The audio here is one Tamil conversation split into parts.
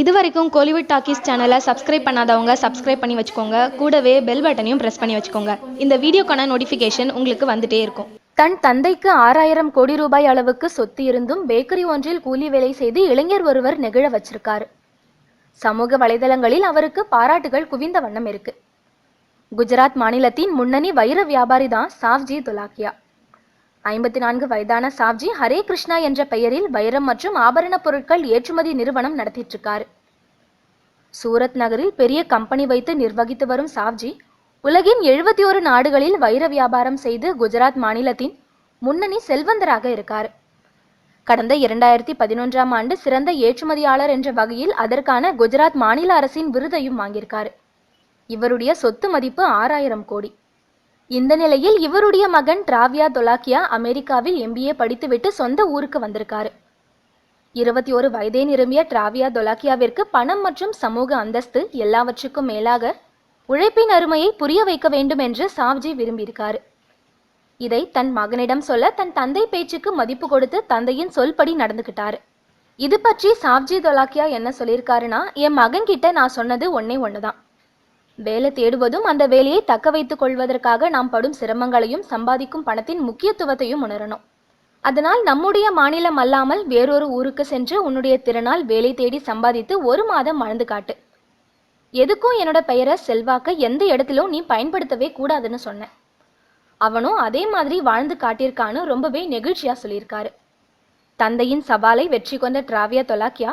இது வரைக்கும் கோலிவுட் டாக்கீஸ் சேனலை சப்ஸ்கிரைப் பண்ணாதவங்க சப்ஸ்கிரைப் பண்ணி வச்சுக்கோங்க. கூடவே பெல் பட்டனையும் ப்ரெஸ் பண்ணி வச்சுக்கோங்க. இந்த வீடியோக்கான நோட்டிஃபிகேஷன் உங்களுக்கு வந்துட்டே இருக்கும். தன் தந்தைக்கு ஆறாயிரம் கோடி ரூபாய் அளவுக்கு சொத்து இருந்தும் பேக்கரி ஒன்றில் கூலி வேலை செய்து இளைஞர் ஒருவர் நெகிழ வச்சிருக்காரு. சமூக வலைதளங்களில் அவருக்கு பாராட்டுகள் குவிந்த வண்ணம் இருக்கு. குஜராத் மாநிலத்தின் முன்னணி வைர வியாபாரி தான் சாவ்ஜி துலாக்கியா. ஐம்பத்தி நான்கு வயதான சாவ்ஜி ஹரே கிருஷ்ணா என்ற பெயரில் வைரம் மற்றும் ஆபரண பொருட்கள் ஏற்றுமதி நிறுவனம் நடத்திட்டு இருக்காரு சூரத் நகரில் பெரிய கம்பெனி வைத்து நிர்வகித்து வரும் சாவ்ஜி உலகின் எழுபத்தி ஒரு நாடுகளில் வைர வியாபாரம் செய்து குஜராத் மாநிலத்தின் முன்னணி செல்வந்தராக இருக்கார். கடந்த இரண்டாயிரத்தி பதினொன்றாம் ஆண்டு சிறந்த ஏற்றுமதியாளர் என்ற வகையில் அதற்கான குஜராத் மாநில அரசின் விருதையும் வாங்கியிருக்கார். இவருடைய சொத்து மதிப்பு ஆறாயிரம் கோடி. இந்த நிலையில் இவருடைய மகன் டிராவியா தொலாக்கியா அமெரிக்காவில் எம்பிஏ படித்துவிட்டு சொந்த ஊருக்கு வந்திருக்காரு. இருபத்தி ஒரு வயதே நிரம்பிய டிராவியா தொலாக்கியாவிற்கு பணம் மற்றும் சமூக அந்தஸ்து எல்லாவற்றுக்கும் மேலாக உழைப்பின் அருமையை புரிய வைக்க வேண்டும் என்று சாவ்ஜி விரும்பியிருக்காரு. இதை தன் மகனிடம் சொல்ல தன் தந்தை பேச்சுக்கு மதிப்பு கொடுத்து தந்தையின் சொல்படி நடந்துகிட்டாரு. இது பற்றி சாவ்ஜி தொலாக்கியா என்ன சொல்லியிருக்காருன்னா என் மகன் கிட்ட நான் சொன்னது ஒன்னே தான் வேலை தேடுவதும் அந்த வேலையை தக்க வைத்துக் கொள்வதற்காக நாம் படும் சிரமங்களையும் சம்பாதிக்கும் பணத்தின் முக்கியத்துவத்தையும் உணரணும். அதனால் நம்முடைய மாநிலம் அல்லாமல் வேறொரு ஊருக்கு சென்று உன்னுடைய திறனால் வேலை தேடி சம்பாதித்து ஒரு மாதம் வாழ்ந்து காட்டு. எதுக்கும் என்னோட பெயரை செல்வாக்க எந்த இடத்திலும் நீ பயன்படுத்தவே கூடாதுன்னு சொன்னேன் அவனும் அதே மாதிரி வாழ்ந்து காட்டியிருக்கான்னு ரொம்பவே நெகிழ்ச்சியா சொல்லியிருக்காரு. தந்தையின் சவாலை வெற்றி கொண்ட டிராவியா தொலாக்கியா?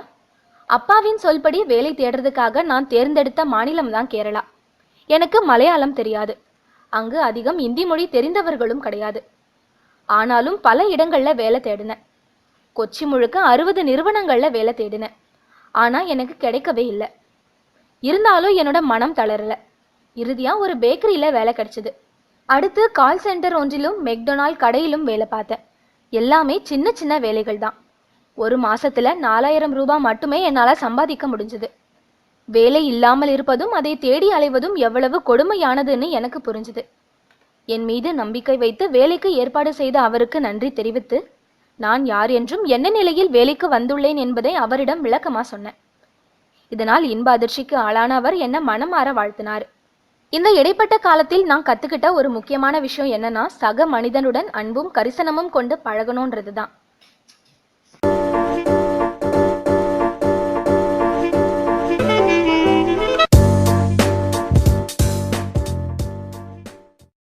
அப்பாவின் சொல்படி வேலை தேடுறதுக்காக நான் தேர்ந்தெடுத்த மாநிலம் தான் கேரளா. எனக்கு மலையாளம் தெரியாது. அங்கு அதிகம் இந்தி மொழி தெரிந்தவர்களும் கிடையாது. ஆனாலும் பல இடங்களில் வேலை தேடினேன். கொச்சி முழுக்க அறுபது நிறுவனங்களில் வேலை தேடினேன். ஆனால் எனக்கு கிடைக்கவே இல்லை. இருந்தாலும் என்னோட மனம் தளரல. இறுதியாக ஒரு பேக்கரியில் வேலை கிடைச்சிது. அடுத்து கால் சென்டர் ஒன்றிலும் மெக்டொனால்ட் கடையிலும் வேலை பார்த்தேன். எல்லாமே சின்ன சின்ன வேலைகள் தான். ஒரு மாசத்துல நாலாயிரம் ரூபாய் மட்டுமே என்னால் சம்பாதிக்க முடிஞ்சது. வேலை இல்லாமல் இருப்பதும் அதை தேடி அலைவதும் எவ்வளவு கொடுமையானதுன்னு எனக்கு புரிஞ்சுது. என் மீது நம்பிக்கை வைத்து வேலைக்கு ஏற்பாடு செய்த அவருக்கு நன்றி தெரிவித்து நான் யார் என்றும் என்ன நிலையில் வேலைக்கு வந்துள்ளேன் என்பதை அவரிடம் விளக்கமா சொன்னேன். இதனால் இன்ப அதிர்ச்சிக்கு ஆளான அவர் என்ன மனமாற வாழ்த்தினார். இந்த இடைப்பட்ட காலத்தில் நான் கத்துக்கிட்ட ஒரு முக்கியமான விஷயம் என்னன்னா சக மனிதனுடன் அன்பும் கரிசனமும் கொண்டு பழகணுன்றது தான்